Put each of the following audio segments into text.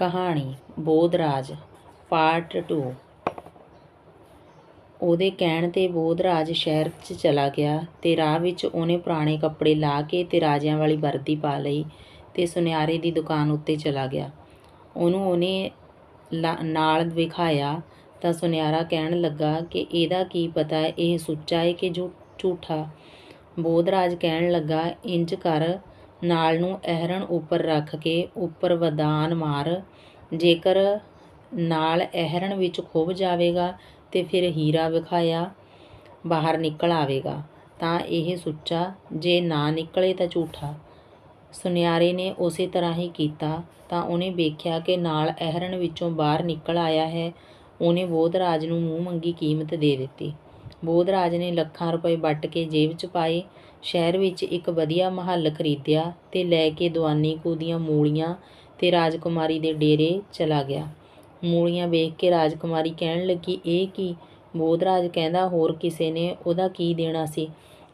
ਕਹਾਣੀ, ਬੋਧਰਾਜ, ਪਾਰਟ 2 ਉਹਦੇ ਕਹਿਣ ਤੇ ਬੋਧਰਾਜ ਸ਼ਹਿਰ 'ਚ ਚਲਾ ਗਿਆ ਤੇ ਰਾਹ ਵਿੱਚ ਉਹਨੇ ਪੁਰਾਣੇ ਕੱਪੜੇ ਲਾ ਕੇ ਤੇ ਰਾਜਿਆਂ ਵਾਲੀ ਵਰਦੀ ਪਾ ਲਈ ਤੇ ਸੁਨਿਆਰੇ ਦੀ ਦੁਕਾਨ ਉੱਤੇ ਚਲਾ ਗਿਆ। ਉਹਨੂੰ ਉਹਨੇ ਲਾ- ਨਾਲ ਵਿਖਾਇਆ ਤਾਂ ਸੁਨਿਆਰਾ ਕਹਿਣ ਲੱਗਾ ਕਿ ਇਹਦਾ ਕੀ ਪਤਾ, ਇਹ ਸੁੱਚਾ ਹੈ ਕਿ ਝੂ- ਝੂਠਾ? ਬੋਧਰਾਜ ਕਹਿਣ ਲੱਗਾ, ਇੰਜ ਕਰ ਨਾਲ ਨੂੰ ਅਹਿਰਣ ਉੱਪਰ ਰੱਖ ਕੇ ਉੱਪਰ ਵਦਾਨ ਮਾਰ। ਜੇਕਰ ਨਾਲ ਅਹਿਰਣ ਵਿੱਚ ਖੁੱਭ ਜਾਵੇਗਾ ਤੇ ਫਿਰ ਹੀਰਾ ਵਿਖਾਇਆ ਬਾਹਰ ਨਿਕਲ ਆਵੇਗਾ, ਤਾਂ ਇਹ ਸੁੱਚਾ। ਜੇ ਨਾ ਨਿਕਲੇ ਤਾਂ ਝੂਠਾ। ਸੁਨਿਆਰੇ ਨੇ ਉਸੇ ਤਰ੍ਹਾਂ ਹੀ ਕੀਤਾ, ਤਾਂ ਉਹਨੇ ਵੇਖਿਆ ਕਿ ਨਾਲ ਅਹਿਰਣ ਵਿੱਚੋਂ ਬਾਹਰ ਨਿਕਲ ਆਇਆ ਹੈ। ਉਹਨੇ ਬੋਧਰਾਜ ਨੂੰ ਮੂੰਹ ਮੰਗੀ ਕੀਮਤ ਦੇ ਦਿੱਤੀ। ਬੋਧਰਾਜ ਨੇ ਲੱਖਾਂ ਰੁਪਏ ਵੱਟ ਕੇ ਜੇਬ 'ਚ ਪਾਏ। ਸ਼ਹਿਰ ਵਿੱਚ ਇੱਕ ਵਧੀਆ ਮਹੱਲ ਖਰੀਦਿਆ ਤੇ ਲੈ ਕੇ ਦੀਵਾਨੀ ਕੂ ਦੀਆਂ ਮੂਲੀਆਂ ਤੇ ਰਾਜਕੁਮਾਰੀ ਦੇ ਡੇਰੇ ਚਲਾ ਗਿਆ। ਮੂਲੀਆਂ ਵੇਖ ਕੇ ਰਾਜਕੁਮਾਰੀ ਕਹਿਣ ਲੱਗੀ, ਇਹ ਕੀ? ਬੋਧਰਾਜ ਕਹਿੰਦਾ, ਹੋਰ ਕਿਸੇ ਨੇ ਉਹਦਾ ਕੀ ਦੇਣਾ ਸੀ?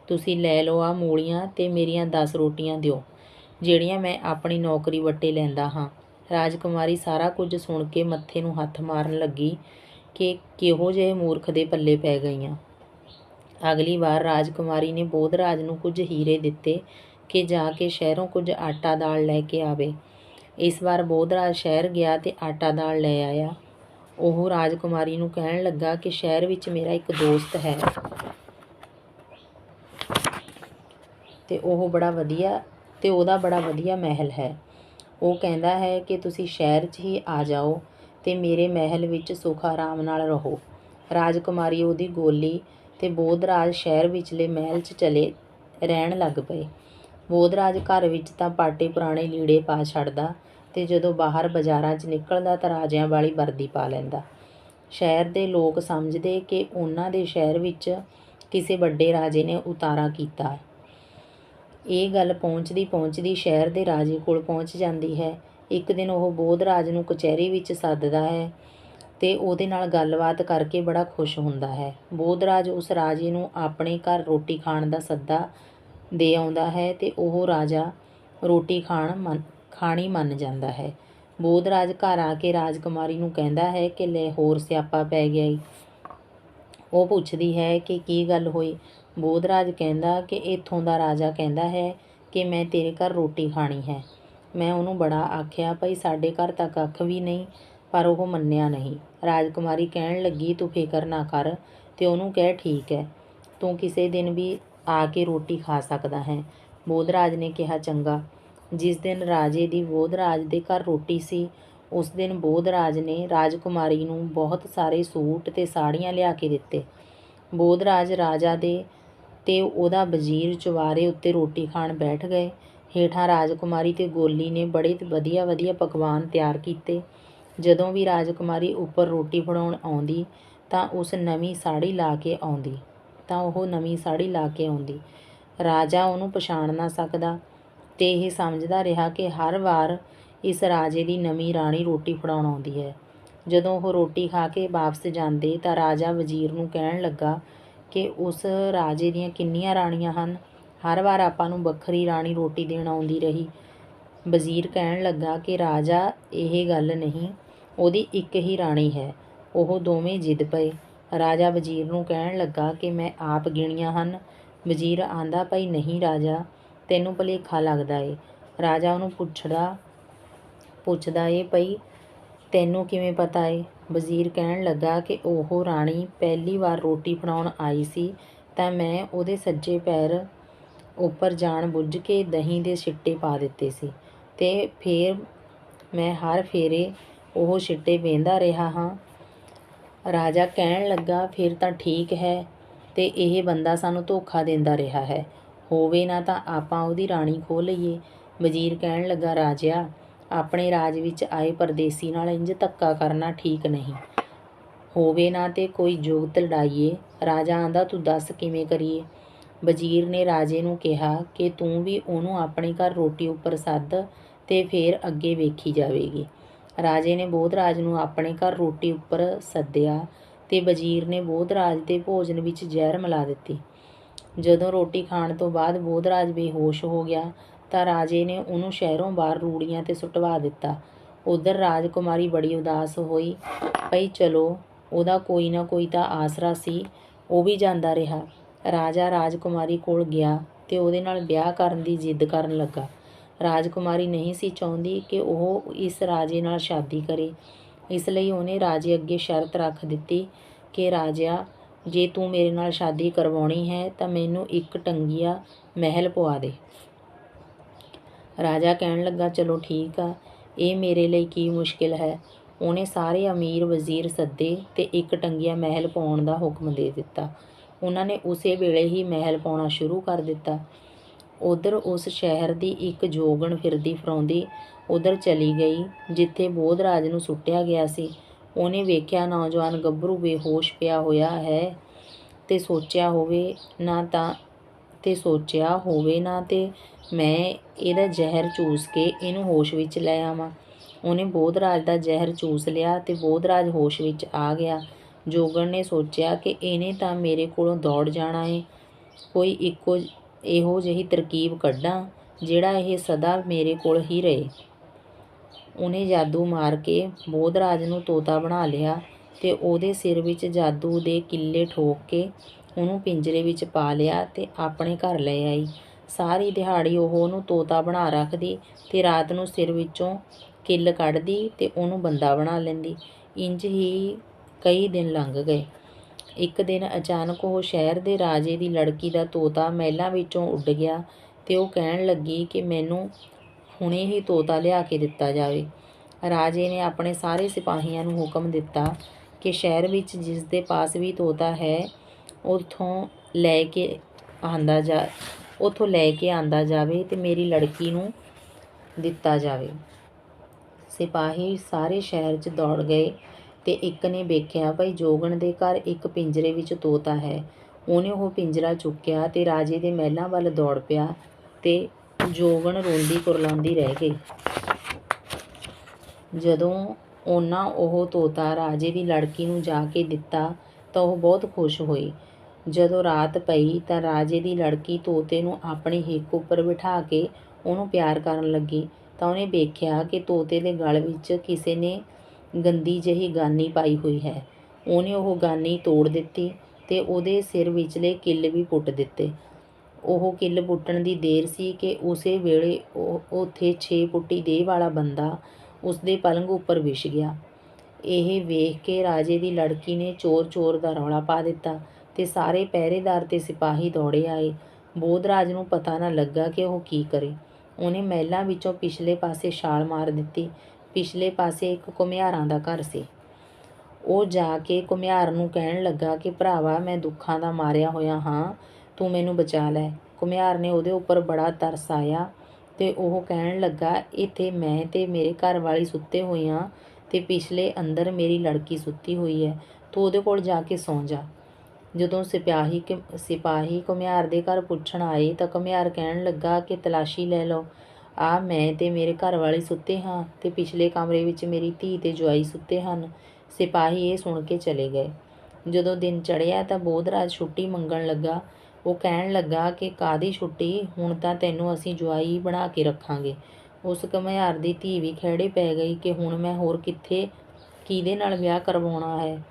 ਤੁਸੀਂ ਲੈ ਲਓ ਆਹ ਮੂਲੀਆਂ ਤੇ ਮੇਰੀਆਂ ਦਸ ਰੋਟੀਆਂ ਦਿਓ, ਜਿਹੜੀਆਂ ਮੈਂ ਆਪਣੀ ਨੌਕਰੀ ਵੱਟੇ ਲੈਂਦਾ ਹਾਂ। ਰਾਜਕੁਮਾਰੀ ਸਾਰਾ ਕੁਝ ਸੁਣ ਕੇ ਮੱਥੇ ਨੂੰ ਹੱਥ ਮਾਰਨ ਲੱਗੀ ਕਿ ਕਿਹੋ ਜਿਹੇ ਮੂਰਖ ਦੇ ਪੱਲੇ ਪੈ ਗਈਆਂ। ਅਗਲੀ ਵਾਰ ਰਾਜਕੁਮਾਰੀ ਨੇ ਬੋਧਰਾਜ ਨੂੰ ਕੁਝ ਹੀਰੇ ਦਿੱਤੇ ਕਿ ਜਾ ਕੇ ਸ਼ਹਿਰੋਂ ਕੁਝ ਆਟਾ ਦਾਲ ਲੈ ਕੇ ਆਵੇ। ਇਸ ਵਾਰ ਬੋਧਰਾਜ ਸ਼ਹਿਰ ਗਿਆ ਤੇ ਆਟਾ ਦਾਲ ਲੈ ਆਇਆ। ਉਹ ਰਾਜਕੁਮਾਰੀ ਨੂੰ ਕਹਿਣ ਲੱਗਾ ਕਿ ਸ਼ਹਿਰ ਵਿੱਚ ਮੇਰਾ ਇੱਕ ਦੋਸਤ ਹੈ। ਤੇ ਉਹ ਬੜਾ ਵਧੀਆ, ਤੇ ਉਹਦਾ ਬੜਾ ਵਧੀਆ ਮਹਿਲ ਹੈ। ਉਹ ਕਹਿੰਦਾ ਹੈ ਕਿ ਤੁਸੀਂ ਸ਼ਹਿਰ 'ਚ ਹੀ ਆ ਜਾਓ ਤੇ ਮੇਰੇ ਮਹਿਲ ਵਿੱਚ ਸੁਖ ਆਰਾਮ ਨਾਲ ਰਹੋ। ਰਾਜਕੁਮਾਰੀ ਉਹਦੀ ਗੋਲੀ ਤੇ ਬੋਧਰਾਜ ਸ਼ਹਿਰ ਵਿਚਲੇ ਮਹਿਲ 'ਚ ਚਲੇ ਰਹਿਣ ਲੱਗ ਪਏ। ਬੋਧਰਾਜ ਘਰ ਵਿੱਚ ਤਾਂ ਪਾਟੇ ਪੁਰਾਣੇ ਲੀੜੇ ਪਾ ਛੱਡਦਾ ਤੇ ਜਦੋਂ ਬਾਹਰ ਬਾਜ਼ਾਰਾਂ 'ਚ ਨਿਕਲਦਾ ਤਾਂ ਰਾਜਿਆਂ ਵਾਲੀ ਵਰਦੀ ਪਾ ਲੈਂਦਾ। ਸ਼ਹਿਰ ਦੇ ਲੋਕ ਸਮਝਦੇ ਕਿ ਉਹਨਾਂ ਦੇ ਸ਼ਹਿਰ ਵਿੱਚ ਕਿਸੇ ਵੱਡੇ ਰਾਜੇ ਨੇ ਉਤਾਰਾ ਕੀਤਾ ਇਹ ਗੱਲ ਪਹੁੰਚਦੀ ਪਹੁੰਚਦੀ ਸ਼ਹਿਰ ਦੇ ਰਾਜੇ ਕੋਲ ਪਹੁੰਚ ਜਾਂਦੀ ਹੈ। ਇੱਕ ਦਿਨ ਉਹ ਬੋਧਰਾਜ ਨੂੰ ਕਚਹਿਰੀ ਵਿੱਚ ਸੱਦਦਾ ਹੈ ਅਤੇ ਉਹਦੇ ਨਾਲ ਗੱਲਬਾਤ ਕਰਕੇ ਬੜਾ ਖੁਸ਼ ਹੁੰਦਾ ਹੈ। ਬੋਧਰਾਜ ਉਸ ਰਾਜੇ ਨੂੰ ਆਪਣੇ ਘਰ ਰੋਟੀ ਖਾਣ ਦਾ ਸੱਦਾ ਦੇ ਆਉਂਦਾ ਹੈ ਅਤੇ ਉਹ ਰਾਜਾ ਰੋਟੀ ਖਾਣ ਮੰਨ, ਖਾਣੀ ਮੰਨ ਜਾਂਦਾ ਹੈ। ਬੋਧਰਾਜ ਘਰ ਆ ਕੇ ਰਾਜਕੁਮਾਰੀ ਨੂੰ ਕਹਿੰਦਾ ਹੈ ਕਿ ਲੈ ਹੋਰ ਸਿਆਪਾ ਪੈ ਗਿਆ ਈ। ਉਹ ਪੁੱਛਦੀ ਹੈ ਕਿ ਕੀ ਗੱਲ ਹੋਈ? ਬੋਧਰਾਜ ਕਹਿੰਦਾ ਕਿ ਇੱਥੋਂ ਦਾ ਰਾਜਾ ਕਹਿੰਦਾ ਹੈ ਕਿ ਮੈਂ ਤੇਰੇ ਘਰ ਰੋਟੀ ਖਾਣੀ ਹੈ। ਮੈਂ ਉਹਨੂੰ ਬੜਾ ਆਖਿਆ, ਭਈ ਸਾਡੇ ਘਰ ਤਾਂ ਕੱਖ ਵੀ ਨਹੀਂ ਪਰ ਉਹ ਮੰਨਿਆ ਨਹੀਂ। ਰਾਜਕੁਮਾਰੀ ਕਹਿਣ ਲੱਗੀ, ਤੂੰ ਫਿਕਰ ਨਾ ਕਰ, ਤੇ ਉਹਨੂੰ ਕਹਿ, ਠੀਕ ਹੈ, ਤੂੰ ਕਿਸੇ ਦਿਨ ਵੀ ਆ ਕੇ ਰੋਟੀ ਖਾ ਸਕਦਾ ਹੈ। ਬੋਧਰਾਜ ਨੇ ਕਿਹਾ, ਚੰਗਾ। ਜਿਸ ਦਿਨ ਰਾਜੇ ਦੀ ਬੋਧਰਾਜ ਦੇ ਘਰ ਰੋਟੀ ਸੀ, ਉਸ ਦਿਨ ਬੋਧਰਾਜ ਨੇ ਰਾਜਕੁਮਾਰੀ ਨੂੰ ਬਹੁਤ ਸਾਰੇ ਸੂਟ ਤੇ ਸਾੜੀਆਂ ਲਿਆ ਕੇ ਦਿੱਤੇ। ਬੋਧਰਾਜ ਰਾਜਾ ਦੇ ਤੇ ਉਹਦਾ ਵਜ਼ੀਰ ਚੁਬਾਰੇ ਉੱਤੇ ਰੋਟੀ ਖਾਣ ਬੈਠ ਗਏ। ਹੇਠਾਂ ਰਾਜਕੁਮਾਰੀ ਤੇ ਗੋਲੀ ਨੇ ਬੜੇ ਵਧੀਆ ਵਧੀਆ ਪਕਵਾਨ ਤਿਆਰ ਕੀਤੇ। ਜਦੋਂ ਵੀ ਰਾਜਕੁਮਾਰੀ ਉੱਪਰ ਰੋਟੀ ਫੜਾਉਣ ਆਉਂਦੀ, ਤਾਂ ਉਸ ਨਵੀਂ ਸਾੜੀ ਲਾ ਕੇ ਆਉਂਦੀ, ਤਾਂ ਉਹ ਨਵੀਂ ਸਾੜੀ ਲਾ ਕੇ ਆਉਂਦੀ। ਰਾਜਾ ਉਹਨੂੰ ਪਛਾਣ ਨਾ ਸਕਦਾ ਤੇ ਇਹ ਸਮਝਦਾ ਰਿਹਾ ਕਿ ਹਰ ਵਾਰ ਇਸ ਰਾਜੇ ਦੀ ਨਵੀਂ ਰਾਣੀ ਰੋਟੀ ਫੜਾਉਣ ਆਉਂਦੀ ਹੈ। ਜਦੋਂ ਉਹ ਰੋਟੀ ਖਾ ਕੇ ਵਾਪਸ ਜਾਂਦੇ, ਤਾਂ ਰਾਜਾ ਵਜ਼ੀਰ ਨੂੰ ਕਹਿਣ ਲੱਗਾ ਕਿ ਉਸ ਰਾਜੇ ਦੀਆਂ ਕਿੰਨੀਆਂ ਰਾਣੀਆਂ ਹਨ। ਹਰ ਵਾਰ ਆਪਾਂ ਨੂੰ ਵੱਖਰੀ ਰਾਣੀ ਰੋਟੀ ਦੇਣ ਆਉਂਦੀ ਰਹੀ। ਵਜ਼ੀਰ ਕਹਿਣ ਲੱਗਾ ਕਿ ਰਾਜਾ, ਇਹ ਗੱਲ ਨਹੀਂ ਉਹਦੀ ਇੱਕ ਹੀ ਰਾਣੀ ਹੈ। ਉਹ ਦੋਵੇਂ ਜਿੱਦ ਪਏ। ਰਾਜਾ ਵਜ਼ੀਰ ਨੂੰ ਕਹਿਣ ਲੱਗਾ ਕਿ ਮੈਂ ਆਪ ਗਿਣੀਆਂ ਹਨ। ਵਜ਼ੀਰ ਆਂਦਾ, ਭਈ ਨਹੀਂ ਰਾਜਾ, ਤੈਨੂੰ ਭਲੇਖਾ ਲੱਗਦਾ ਏ। ਰਾਜਾ ਉਹਨੂੰ ਪੁੱਛਦਾ ਪੁੱਛਦਾ ਏ, ਭਈ ਤੈਨੂੰ ਕਿਵੇਂ ਪਤਾ ਏ? ਵਜ਼ੀਰ ਕਹਿਣ ਲੱਗਾ ਕਿ ਉਹ ਰਾਣੀ ਪਹਿਲੀ ਵਾਰ ਰੋਟੀ ਬਣਾਉਣ ਆਈ ਸੀ, ਤਾਂ ਮੈਂ ਉਹਦੇ ਸੱਜੇ ਪੈਰ ਉੱਪਰ ਜਾਣ ਬੁੱਝ ਕੇ ਦਹੀਂ ਦੇ ਛਿੱਟੇ ਪਾ ਦਿੱਤੇ ਸੀ। ਤੇ ਫਿਰ ਮੈਂ ਹਰ ਫੇਰੇ ਉਹ ਛਿੱਟੇ ਵੇਂਦਾ ਰਿਹਾ ਹਾਂ। ਰਾਜਾ ਕਹਿਣ ਲੱਗਾ, ਫਿਰ ਤਾਂ ਠੀਕ ਹੈ ਤੇ ਇਹ ਬੰਦਾ ਸਾਨੂੰ ਧੋਖਾ ਦਿੰਦਾ ਰਿਹਾ ਹੈ। ਹੋਵੇ ਨਾ ਤਾਂ ਆਪਾਂ ਉਹਦੀ ਰਾਣੀ ਖੋਹ ਲਈਏ। ਵਜ਼ੀਰ ਕਹਿਣ ਲੱਗਾ, ਰਾਜਿਆ, ਆਪਣੇ ਰਾਜ ਵਿੱਚ ਆਏ ਪਰਦੇਸੀ ਨਾਲ ਇੰਜ ਧੱਕਾ ਕਰਨਾ ਠੀਕ ਨਹੀਂ। ਹੋਵੇ ਨਾ ਤੇ ਕੋਈ ਜੁਗਤ ਲੜਾਈਏ। ਰਾਜਾ ਆਂਦਾ, ਤੂੰ ਦੱਸ ਕਿਵੇਂ ਕਰੀਏ? ਵਜ਼ੀਰ ਨੇ ਰਾਜੇ ਨੂੰ ਕਿਹਾ ਕਿ ਤੂੰ ਵੀ ਉਹਨੂੰ ਆਪਣੇ ਘਰ ਰੋਟੀ ਉੱਪਰ ਸੱਦ ਤੇ ਫੇਰ ਅੱਗੇ ਵੇਖੀ ਜਾਵੇਗੀ। ਰਾਜੇ ਨੇ ਬੋਧਰਾਜ ਨੂੰ ਆਪਣੇ ਘਰ ਰੋਟੀ ਉੱਪਰ ਸੱਦਿਆ ਤੇ ਵਜ਼ੀਰ ਨੇ ਬੋਧਰਾਜ ਦੇ ਭੋਜਨ ਵਿੱਚ ਜ਼ਹਿਰ ਮਿਲਾ ਦਿੱਤੀ। ਜਦੋਂ ਰੋਟੀ ਖਾਣ ਤੋਂ ਬਾਅਦ ਬੋਧਰਾਜ ਬੇਹੋਸ਼ ਹੋ ਗਿਆ ਤਾਂ ਰਾਜੇ ਨੇ ਉਹਨੂੰ ਸ਼ਹਿਰੋਂ ਬਾਹਰ ਰੂੜੀਆਂ ਤੇ ਸੁਟਵਾ ਦਿੱਤਾ। ਉਧਰ ਰਾਜਕੁਮਾਰੀ ਬੜੀ ਉਦਾਸ ਹੋਈ, ਭਈ ਚਲੋ, ਉਹਦਾ ਕੋਈ ਨਾ ਕੋਈ ਤਾਂ ਆਸਰਾ ਸੀ, ਉਹ ਵੀ ਜਾਂਦਾ ਰਿਹਾ। ਰਾਜਾ ਰਾਜਕੁਮਾਰੀ ਕੋਲ ਗਿਆ ਤੇ ਉਹਦੇ ਨਾਲ ਵਿਆਹ ਕਰਨ ਦੀ ਜਿੱਦ ਕਰਨ ਲੱਗਾ। ਰਾਜਕੁਮਾਰੀ ਨਹੀਂ ਸੀ ਚਾਹੁੰਦੀ ਕਿ ਉਹ ਇਸ ਰਾਜੇ ਨਾਲ ਸ਼ਾਦੀ ਕਰੇ। ਇਸ ਲਈ ਉਹਨੇ ਰਾਜੇ ਅੱਗੇ ਸ਼ਰਤ ਰੱਖ ਦਿੱਤੀ ਕਿ ਰਾਜਾ ਜੇ ਤੂੰ ਮੇਰੇ ਨਾਲ ਸ਼ਾਦੀ ਕਰਵਾਉਣੀ ਹੈ, ਤਾਂ ਮੈਨੂੰ ਇੱਕ ਟੰਗੀਆ ਮਹਿਲ ਪਵਾ ਦੇ ਰਾਜਾ ਕਹਿਣ ਲੱਗਾ, ਚਲੋ ਠੀਕ ਆ, ਇਹ ਮੇਰੇ ਲਈ ਕੀ ਮੁਸ਼ਕਿਲ ਹੈ ਉਹਨੇ ਸਾਰੇ ਅਮੀਰ ਵਜ਼ੀਰ ਸੱਦੇ ਤੇ ਇੱਕ ਟੰਗੀਆ ਮਹਿਲ ਪਾਉਣ ਦਾ ਹੁਕਮ ਦੇ ਦਿੱਤਾ। ਉਹਨਾਂ ਨੇ ਉਸੇ ਵੇਲੇ ਹੀ ਮਹਿਲ ਪਾਉਣਾ ਸ਼ੁਰੂ ਕਰ ਦਿੱਤਾ। ਉਧਰ ਉਸ ਸ਼ਹਿਰ ਦੀ ਇੱਕ ਜੋਗਣ ਫਿਰਦੀ ਫਰੌਂਦੀ ਉਧਰ ਚਲੀ ਗਈ, ਜਿੱਥੇ ਬੋਧਰਾਜ ਨੂੰ ਸੁੱਟਿਆ ਗਿਆ ਸੀ। ਉਹਨੇ ਵੇਖਿਆ ਨੌਜਵਾਨ ਗੱਭਰੂ ਬੇਹੋਸ਼ ਪਿਆ ਹੋਇਆ ਹੈ ਤੇ ਸੋਚਿਆ ਹੋਵੇ ਨਾ ਤਾਂ, ਤੇ ਸੋਚਿਆ ਹੋਵੇ ਨਾ ਤੇ ਮੈਂ ਇਹਦਾ ਜ਼ਹਿਰ ਚੂਸ ਕੇ ਇਹਨੂੰ ਹੋਸ਼ ਵਿੱਚ ਲੈ ਆਵਾਂ। ਉਹਨੇ ਬੋਧਰਾਜ ਦਾ ਜ਼ਹਿਰ ਚੂਸ ਲਿਆ ਤੇ ਬੋਧਰਾਜ ਹੋਸ਼ ਵਿੱਚ ਆ ਗਿਆ। ਜੋਗਣ ਨੇ ਸੋਚਿਆ ਕਿ ਇਹਨੇ ਤਾਂ ਮੇਰੇ ਕੋਲੋਂ ਦੌੜ ਜਾਣਾ ਏ। ਕੋਈ ਇੱਕੋ ਇਹੋ ਜਿਹੀ ਤਰਕੀਬ ਕੱਢਾਂ ਜਿਹੜਾ ਇਹ ਸਦਾ ਮੇਰੇ ਕੋਲ ਹੀ ਰਹੇ। ਉਹਨੇ ਜਾਦੂ ਮਾਰ ਕੇ ਬੋਧਰਾਜ ਨੂੰ ਤੋਤਾ ਬਣਾ ਲਿਆ ਤੇ ਉਹਦੇ ਸਿਰ ਵਿੱਚ ਜਾਦੂ ਦੇ ਕਿੱਲੇ ਠੋਕ ਕੇ ਉਹਨੂੰ ਪਿੰਜਰੇ ਵਿੱਚ ਪਾ ਲਿਆ ਤੇ ਆਪਣੇ ਘਰ ਲੈ ਆਈ। ਸਾਰੀ ਦਿਹਾੜੀ ਉਹ ਉਹਨੂੰ ਤੋਤਾ ਬਣਾ ਰੱਖਦੀ ਤੇ ਰਾਤ ਨੂੰ ਸਿਰ ਵਿੱਚੋਂ ਕਿੱਲ ਕੱਢਦੀ ਤੇ ਉਹਨੂੰ ਬੰਦਾ ਬਣਾ ਲੈਂਦੀ। ਇੰਜ ਹੀ ਕਈ ਦਿਨ ਲੰਘ ਗਏ। ਇੱਕ ਦਿਨ ਅਚਾਨਕ ਉਹ ਸ਼ਹਿਰ ਦੇ ਰਾਜੇ ਦੀ ਲੜਕੀ ਦਾ ਤੋਤਾ ਮਹਿਲਾਂ ਵਿੱਚੋਂ ਉੱਡ ਗਿਆ ਤੇ ਉਹ ਕਹਿਣ ਲੱਗੀ ਕਿ ਮੈਨੂੰ ਹੁਣੇ ਹੀ ਤੋਤਾ ਲਿਆ ਕੇ ਦਿੱਤਾ ਜਾਵੇ। ਰਾਜੇ ਨੇ ਆਪਣੇ ਸਾਰੇ ਸਿਪਾਹੀਆਂ ਨੂੰ ਹੁਕਮ ਦਿੱਤਾ ਕਿ ਸ਼ਹਿਰ ਵਿੱਚ ਜਿਸ ਦੇ ਪਾਸ ਵੀ ਤੋਤਾ ਹੈ, ਉਥੋਂ ਲੈ ਕੇ ਆਂਦਾ ਜਾ, ਉਥੋਂ ਲੈ ਕੇ ਆਂਦਾ ਜਾਵੇ ਤੇ ਮੇਰੀ ਲੜਕੀ ਨੂੰ ਦਿੱਤਾ ਜਾਵੇ। ਸਿਪਾਹੀ ਸਾਰੇ ਸ਼ਹਿਰ 'ਚ ਦੌੜ ਗਏ। ਤੇ ਇੱਕ ਨੇ ਵੇਖਿਆ, ਭਈ ਜੋਗਣ ਦੇ ਘਰ ਇੱਕ ਪਿੰਜਰੇ ਵਿੱਚ ਤੋਤਾ ਹੈ। ਉਹਨੇ ਉਹ ਪਿੰਜਰਾ ਚੁੱਕਿਆ ਤੇ ਰਾਜੇ ਦੇ ਮਹਿਲਾਂ ਵੱਲ ਦੌੜ ਪਿਆ ਤੇ ਜੋਗਣ ਰੋਂਦੀ ਕੁਰਲਾਉਂਦੀ ਰਹਿ ਗਈ। ਜਦੋਂ ਉਹਨਾਂ ਉਹ ਤੋਤਾ ਰਾਜੇ ਦੀ ਲੜਕੀ ਨੂੰ ਜਾ ਕੇ ਦਿੱਤਾ ਤਾਂ ਉਹ ਬਹੁਤ ਖੁਸ਼ ਹੋਈ। ਜਦੋਂ ਰਾਤ ਪਈ ਤਾਂ ਰਾਜੇ ਦੀ ਲੜਕੀ ਤੋਤੇ ਨੂੰ ਆਪਣੀ ਹਿੱਕ ਉੱਪਰ ਬਿਠਾ ਕੇ ਉਹਨੂੰ ਪਿਆਰ ਕਰਨ ਲੱਗੀ ਤਾਂ ਉਹਨੇ ਵੇਖਿਆ ਕਿ ਤੋਤੇ ਦੇ ਗਲ ਵਿੱਚ ਕਿਸੇ ਨੇ ਗੰਦੀ ਜਿਹੀ ਗਾਨੀ ਪਾਈ ਹੋਈ ਹੈ। ਉਹਨੇ ਉਹ ਗਾਨੀ ਤੋੜ ਦਿੱਤੀ ਤੇ ਉਹਦੇ ਸਿਰ ਵਿਚਲੇ ਕਿੱਲ ਵੀ ਪੁੱਟ ਦਿੱਤੇ। ਉਹ ਕਿੱਲ ਪੁੱਟਣ ਦੀ ਦੇਰ ਸੀ ਕਿ ਉਸੇ ਵੇਲੇ ਉਹ ਉੱਥੇ 6 ਪੁੱਟੀ ਦੇਹ ਵਾਲਾ ਬੰਦਾ ਉਸਦੇ ਪਲੰਗ ਉੱਪਰ ਵਿਛ ਗਿਆ। ਇਹ ਵੇਖ ਕੇ ਰਾਜੇ ਦੀ ਲੜਕੀ ਨੇ ਚੋਰ ਚੋਰ ਦਾ ਰੌਲਾ ਪਾ ਦਿੱਤਾ ਤੇ ਸਾਰੇ ਪਹਿਰੇਦਾਰ ਤੇ ਸਿਪਾਹੀ ਦੌੜੇ ਆਏ। ਬੋਧਰਾਜ ਨੂੰ ਪਤਾ ਨਾ ਲੱਗਾ ਕਿ ਉਹ ਕੀ ਕਰੇ। ਉਹਨੇ ਮਹਿਲਾਂ ਵਿੱਚੋਂ ਪਿਛਲੇ ਪਾਸੇ ਛਾਲ ਮਾਰ ਦਿੱਤੀ ਪਿਛਲੇ ਪਾਸੇ ਇੱਕ ਘੁਮਿਆਰਾਂ ਦਾ ਘਰ ਸੀ। ਉਹ ਜਾ ਕੇ ਘੁਮਿਆਰ ਨੂੰ ਕਹਿਣ ਲੱਗਾ ਕਿ, ਭਰਾਵਾ, ਮੈਂ ਦੁੱਖਾਂ ਦਾ ਮਾਰਿਆ ਹੋਇਆ ਹਾਂ, ਤੂੰ ਮੈਨੂੰ ਬਚਾ ਲੈ। ਘੁਮਿਆਰ ਨੇ ਉਹਦੇ ਉੱਪਰ ਬੜਾ ਤਰਸ ਆਇਆ ਤੇ ਉਹ ਕਹਿਣ ਲੱਗਾ, ਇੱਥੇ ਮੈਂ ਤੇ ਮੇਰੇ ਘਰ ਵਾਲੀ ਸੁੱਤੇ ਹੋਏ ਹਾਂ ਤੇ ਪਿਛਲੇ ਅੰਦਰ ਮੇਰੀ ਲੜਕੀ ਸੁੱਤੀ ਹੋਈ ਹੈ ਤੂੰ ਉਹਦੇ ਕੋਲ ਜਾ ਕੇ ਸੌਂ ਜਾ। ਜਦੋਂ ਸਿਪਾਹੀ ਕਿ ਸਿਪਾਹੀ ਘੁਮਿਆਰ ਦੇ ਘਰ ਪੁੱਛਣ ਆਏ ਤਾਂ ਘੁਮਿਆਰ ਕਹਿਣ ਲੱਗਾ ਕਿ, ਤਲਾਸ਼ੀ ਲੈ ਲਓ। ਆ ਮੈਂ ਤੇ ਮੇਰੇ ਘਰ ਵਾਲੇ ਸੁੱਤੇ ਹਾਂ ਤੇ ਪਿਛਲੇ ਕਮਰੇ ਵਿੱਚ ਮੇਰੀ ਧੀ ਤੇ ਜਵਾਈ ਸੁੱਤੇ ਹਨ। ਸਿਪਾਹੀ ਇਹ ਸੁਣ ਕੇ ਚਲੇ ਗਏ। ਜਦੋਂ ਦਿਨ ਚੜ੍ਹਿਆ ਤਾਂ ਬੋਧਰਾਜ ਛੁੱਟੀ ਮੰਗਣ ਲੱਗਾ। ਉਹ ਕਹਿਣ ਲੱਗਾ ਕਿ ਕਾਦੀ ਛੁੱਟੀ? ਹੁਣ ਤਾਂ ਤੈਨੂੰ ਅਸੀਂ ਜਵਾਈ ਬਣਾ ਕੇ ਰੱਖਾਂਗੇ। ਉਸ ਘੁਮਿਆਰ ਦੀ ਧੀ ਵੀ ਖਹਿੜੇ ਪੈ ਗਈ ਕਿ ਹੁਣ ਮੈਂ ਹੋਰ ਕਿੱਥੇ, ਕਿਹਦੇ ਨਾਲ ਵਿਆਹ ਕਰਵਾਉਣਾ ਹੈ?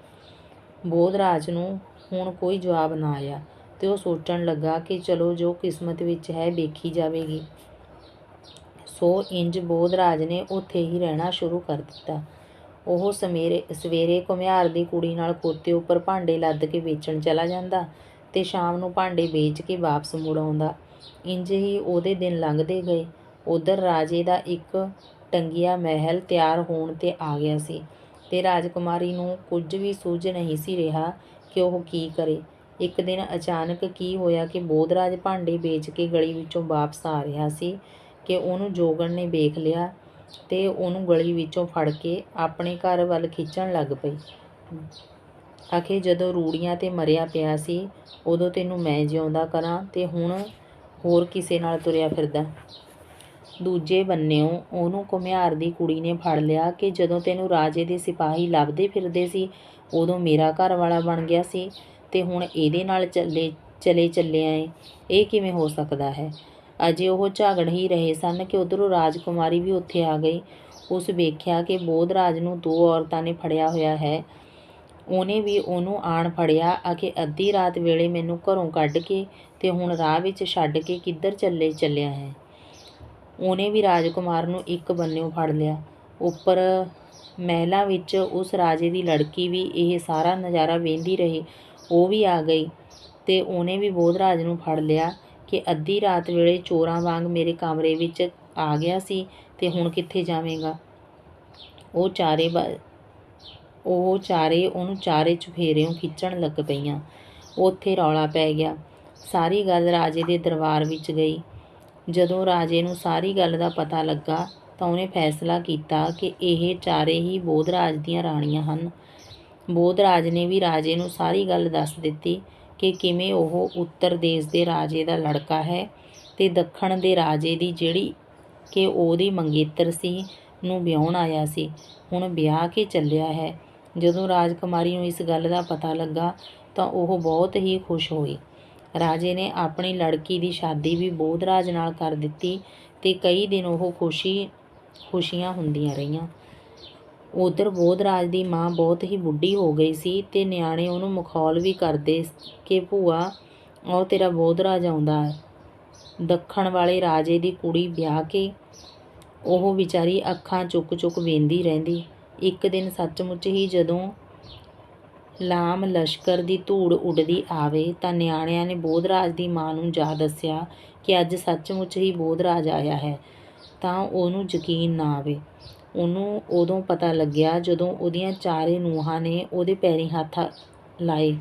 ਬੋਧਰਾਜ ਨੂੰ ਹੁਣ ਕੋਈ ਜਵਾਬ ਨਾ ਆਇਆ ਤੇ ਉਹ ਸੋਚਣ ਲੱਗਾ ਕਿ ਚਲੋ ਜੋ ਕਿਸਮਤ ਵਿੱਚ ਹੈ ਵੇਖੀ ਜਾਵੇਗੀ। ਸੋ ਇੰਜ ਬੋਧਰਾਜ ਨੇ ਉੱਥੇ ਹੀ ਰਹਿਣਾ ਸ਼ੁਰੂ ਕਰ ਦਿੱਤਾ। ਉਹ ਸਵੇਰੇ ਸਵੇਰੇ ਘੁਮਿਆਰ ਦੀ ਕੁੜੀ ਨਾਲ ਕੋਤੇ ਉੱਪਰ ਭਾਂਡੇ ਲੱਦ ਕੇ ਵੇਚਣ ਚਲਾ ਜਾਂਦਾ ਤੇ ਸ਼ਾਮ ਨੂੰ ਭਾਂਡੇ ਵੇਚ ਕੇ ਵਾਪਸ ਮੁੜ ਆਉਂਦਾ। ਇੰਜ ਹੀ ਉਹਦੇ ਦਿਨ ਲੰਘਦੇ ਗਏ। ਉਧਰ ਰਾਜੇ ਦਾ ਇੱਕ ਟੰਗੀਆ ਮਹਿਲ ਤਿਆਰ ਹੋਣ ਤੇ ਆ ਗਿਆ ਸੀ ਤੇ ਰਾਜਕੁਮਾਰੀ ਨੂੰ ਕੁਝ ਵੀ ਸੂਝ ਨਹੀਂ ਸੀ ਰਿਹਾ ਕਿ ਉਹ ਕੀ ਕਰੇ। ਇੱਕ ਦਿਨ ਅਚਾਨਕ ਕੀ ਹੋਇਆ ਕਿ ਬੋਧਰਾਜ ਭਾਂਡੇ ਵੇਚ ਕੇ ਗਲੀ ਵਿੱਚੋਂ ਵਾਪਸ ਆ ਰਿਹਾ ਸੀ ਕਿ ਉਹਨੂੰ ਜੋਗਣ ਨੇ ਵੇਖ ਲਿਆ ਤੇ ਉਹਨੂੰ ਗਲੀ ਵਿੱਚੋਂ ਫੜ ਕੇ ਆਪਣੇ ਘਰ ਵੱਲ ਖਿੱਚਣ ਲੱਗ ਪਈ। ਆਖੇ ਜਦੋਂ ਰੂੜੀਆਂ ਤੇ ਮਰਿਆ ਪਿਆ ਸੀ, ਉਦੋਂ ਤੈਨੂੰ ਮੈਂ ਜਿਉਂਦਾ ਕਰਾਂ ਤੇ ਹੁਣ ਹੋਰ ਕਿਸੇ ਨਾਲ ਤੁਰਿਆ ਫਿਰਦਾ। ਦੂਜੇ ਬੰਨਿਓ, ਉਹਨੂੰ ਘੁਮਿਆਰ ਦੀ ਕੁੜੀ ਨੇ ਫੜ ਲਿਆ ਕਿ ਜਦੋਂ ਤੈਨੂੰ ਰਾਜੇ ਦੇ ਸਿਪਾਹੀ ਲੱਭਦੇ ਫਿਰਦੇ ਸੀ, ਉਦੋਂ ਮੇਰਾ ਘਰ ਵਾਲਾ ਬਣ ਗਿਆ ਸੀ ਤੇ ਹੁਣ ਇਹਦੇ ਨਾਲ ਚੱਲੇ, ਚਲੇ ਚੱਲਿਆ ਏ। ਇਹ ਕਿਵੇਂ ਹੋ ਸਕਦਾ ਹੈ? ਅਜੇ ਉਹ ਝਾਗੜ ਹੀ ਰਹੇ ਸਨ ਕਿ ਉਧਰੋਂ ਰਾਜਕੁਮਾਰੀ ਵੀ ਉੱਥੇ ਆ ਗਈ। ਉਸ ਵੇਖਿਆ ਕਿ ਬੋਧਰਾਜ ਨੂੰ ਦੋ ਔਰਤਾਂ ਨੇ ਫੜਿਆ ਹੋਇਆ ਹੈ। ਉਹਨੇ ਵੀ ਉਹਨੂੰ ਆਣ ਫੜਿਆ ਆ ਕਿ ਅੱਧੀ ਰਾਤ ਵੇਲੇ ਮੈਨੂੰ ਘਰੋਂ ਕੱਢ ਕੇ ਤੇ ਹੁਣ ਰਾਹ ਵਿੱਚ ਛੱਡ ਕੇ ਕਿੱਧਰ ਚੱਲੇ ਚੱਲਿਆ ਹੈ। ਉਹਨੇ ਵੀ ਰਾਜਕੁਮਾਰ ਨੂੰ ਇੱਕ ਬੰਨਿਓ ਫੜ ਲਿਆ। ਉੱਪਰ ਮਹਿਲਾਂ ਵਿੱਚ ਉਸ ਰਾਜੇ ਦੀ ਲੜਕੀ ਵੀ ਇਹ ਸਾਰਾ ਨਜ਼ਾਰਾ ਵੇਂਦੀ ਰਹੀ। ਉਹ ਵੀ ਆ ਗਈ ਤੇ ਉਹਨੇ ਵੀ ਬੋਧਰਾਜ ਨੂੰ ਫੜ ਲਿਆ। ਕਿ ਅੱਧੀ ਰਾਤ ਵੇਲੇ ਚੋਰਾਂ ਵਾਂਗ ਮੇਰੇ ਕਮਰੇ ਵਿੱਚ ਆ ਗਿਆ ਸੀ ਤੇ ਹੁਣ ਕਿੱਥੇ ਜਾਵੇਂਗਾ? ਉਹ ਚਾਰੇ ਬ- ਉਹ ਚਾਰੇ ਉਹਨੂੰ ਚਾਰੇ ਚੁਫੇਰਿਓਂ ਖਿੱਚਣ ਲੱਗ ਪਈਆਂ। ਉੱਥੇ ਰੌਲਾ ਪੈ ਗਿਆ। ਸਾਰੀ ਗੱਲ ਰਾਜੇ ਦੇ ਦਰਬਾਰ ਵਿੱਚ ਗਈ। ਜਦੋਂ ਰਾਜੇ ਨੂੰ ਸਾਰੀ ਗੱਲ ਦਾ ਪਤਾ ਲੱਗਾ ਤਾਂ ਉਹਨੇ ਫੈਸਲਾ ਕੀਤਾ ਕਿ ਇਹ ਚਾਰੇ ਹੀ ਬੋਧ ਰਾਜ ਦੀਆਂ ਰਾਣੀਆਂ ਹਨ। ਬੋਧ ਰਾਜ ਨੇ ਵੀ ਰਾਜੇ ਨੂੰ ਸਾਰੀ ਗੱਲ ਦੱਸ ਦਿੱਤੀ ਕਿ ਕਿਵੇਂ ਉਹ ਉੱਤਰ ਦੇਸ਼ ਦੇ ਰਾਜੇ ਦਾ ਲੜਕਾ ਹੈ ਤੇ ਦੱਖਣ ਦੇ ਰਾਜੇ ਦੀ ਜਿਹੜੀ ਕਿ ਉਹਦੀ ਮੰਗੇਤਰ ਸੀ ਨੂੰ ਵਿਆਹੁਣ ਆਇਆ ਸੀ। ਹੁਣ ਵਿਆਹ ਕੇ ਚੱਲਿਆ ਹੈ। ਜਦੋਂ ਰਾਜਕੁਮਾਰੀ ਨੂੰ ਇਸ ਗੱਲ ਦਾ ਪਤਾ ਲੱਗਾ ਤਾਂ ਉਹ ਬਹੁਤ ਹੀ ਖੁਸ਼ ਹੋਈ ਰਾਜੇ ਨੇ ਆਪਣੀ ਲੜਕੀ ਦੀ ਸ਼ਾਦੀ ਵੀ ਬੋਧ ਰਾਜ ਨਾਲ ਕਰ ਦਿੱਤੀ ਤੇ ਕਈ ਦਿਨ ਉਹ ਖੁਸ਼ੀ, ਖੁਸ਼ੀਆਂ ਹੁੰਦੀਆਂ ਰਹੀਆਂ। ਉਧਰ ਬੋਧਰਾਜ ਦੀ ਮਾਂ ਬਹੁਤ ਹੀ ਬੁੱਢੀ ਹੋ ਗਈ ਸੀ ਤੇ ਨਿਆਣੇ ਉਹਨੂੰ ਮਖੌਲ ਵੀ ਕਰਦੇ ਕਿ ਭੂਆ, ਉਹ ਤੇਰਾ ਬੋਧਰਾਜ ਆਉਂਦਾ ਹੈ। ਦੱਖਣ ਵਾਲੇ ਰਾਜੇ ਦੀ ਕੁੜੀ ਵਿਆਹ ਕੇ ਉਹ ਵਿਚਾਰੀ ਅੱਖਾਂ ਚੁੱਕ ਚੁੱਕ ਵੇਂਦੀ ਰਹਿੰਦੀ। ਇੱਕ ਦਿਨ ਸੱਚਮੁੱਚ ਹੀ ਜਦੋਂ ਲਾਮ ਲਸ਼ਕਰ ਦੀ ਧੂੜ ਉੱਡਦੀ ਆਵੇ ਤਾਂ ਨਿਆਣਿਆਂ ਨੇ ਬੋਧਰਾਜ ਦੀ ਮਾਂ ਨੂੰ ਜਾ ਦੱਸਿਆ ਕਿ ਅੱਜ ਸੱਚਮੁੱਚ ਹੀ ਬੋਧਰਾਜ ਆਇਆ ਹੈ, ਤਾਂ ਉਹਨੂੰ ਯਕੀਨ ਨਾ ਆਵੇ। ਉਹਨੂੰ ਉਦੋਂ ਪਤਾ ਲੱਗਿਆ ਜਦੋਂ ਉਹਦੀਆਂ ਚਾਰੇ ਨੂੰਹਾਂ ਨੇ ਉਹਦੇ ਪੈਰੀਂ ਹੱਥ ਲਾਏ।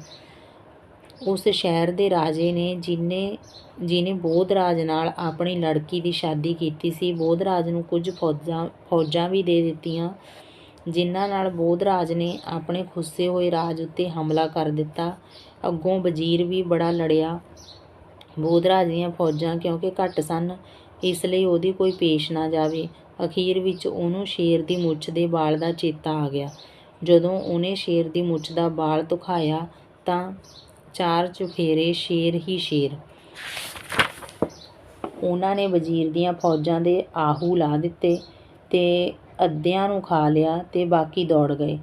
ਉਸ ਸ਼ਹਿਰ ਦੇ ਰਾਜੇ ਨੇ ਜਿਨੇ ਜਿਨੇ ਬੋਧਰਾਜ ਨਾਲ ਆਪਣੀ ਲੜਕੀ ਦੀ ਸ਼ਾਦੀ ਕੀਤੀ ਸੀ, ਬੋਧਰਾਜ ਨੂੰ ਕੁਝ ਫੌਜਾਂ ਫੌਜਾਂ ਵੀ ਦੇ ਦਿੱਤੀਆਂ, ਜਿਨ੍ਹਾਂ ਨਾਲ ਬੋਧਰਾਜ ਨੇ ਆਪਣੇ ਖੁੱਸੇ ਹੋਏ ਰਾਜ ਉੱਤੇ ਹਮਲਾ ਕਰ ਦਿੱਤਾ। ਅੱਗੋਂ ਵਜ਼ੀਰ ਵੀ ਬੜਾ ਲੜਿਆ। ਬੋਧਰਾਜ ਦੀਆਂ ਫੌਜਾਂ ਕਿਉਂਕਿ ਘੱਟ ਸਨ, ਇਸ ਲਈ ਉਹਦੀ ਕੋਈ ਪੇਸ਼ ਨਾ ਜਾਵੇ। ਅਖੀਰ ਵਿੱਚ ਉਹਨੂੰ ਸ਼ੇਰ ਦੀ ਮੁੱਛ ਦੇ ਵਾਲ ਦਾ ਚੇਤਾ ਆ ਗਿਆ। ਜਦੋਂ ਉਹਨੇ ਸ਼ੇਰ ਦੀ ਮੁੱਛ ਦਾ ਵਾਲ ਧੁਖਾਇਆ ਤਾਂ ਚਾਰ ਚੁਫੇਰੇ ਸ਼ੇਰ ਹੀ ਸ਼ੇਰ। ਉਹਨਾਂ ਨੇ ਵਜ਼ੀਰ ਦੀਆਂ ਫੌਜਾਂ ਦੇ ਆਹੂ ਲਾ ਦਿੱਤੇ ਤੇ ਅੱਧਿਆਂ ਨੂੰ ਖਾ ਲਿਆ ਤੇ ਬਾਕੀ ਦੌੜ ਗਏ।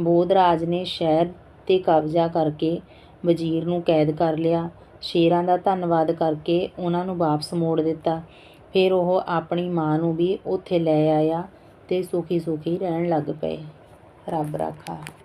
ਬੋਧਰਾਜ ਨੇ ਸ਼ਹਿਰ ਤੇ ਕਬਜ਼ਾ ਕਰਕੇ ਵਜ਼ੀਰ ਨੂੰ ਕੈਦ ਕਰ ਲਿਆ। ਸ਼ੇਰਾਂ ਦਾ ਧੰਨਵਾਦ ਕਰਕੇ ਉਹਨਾਂ ਨੂੰ ਵਾਪਸ ਮੋੜ ਦਿੱਤਾ। ਫਿਰ ਉਹ ਆਪਣੀ ਮਾਂ ਨੂੰ ਵੀ ਉੱਥੇ ਲੈ ਆਇਆ ਅਤੇ ਸੁਖੀ ਸੁਖੀ ਰਹਿਣ ਲੱਗ ਪਏ। ਰੱਬ ਰਾਖਾ।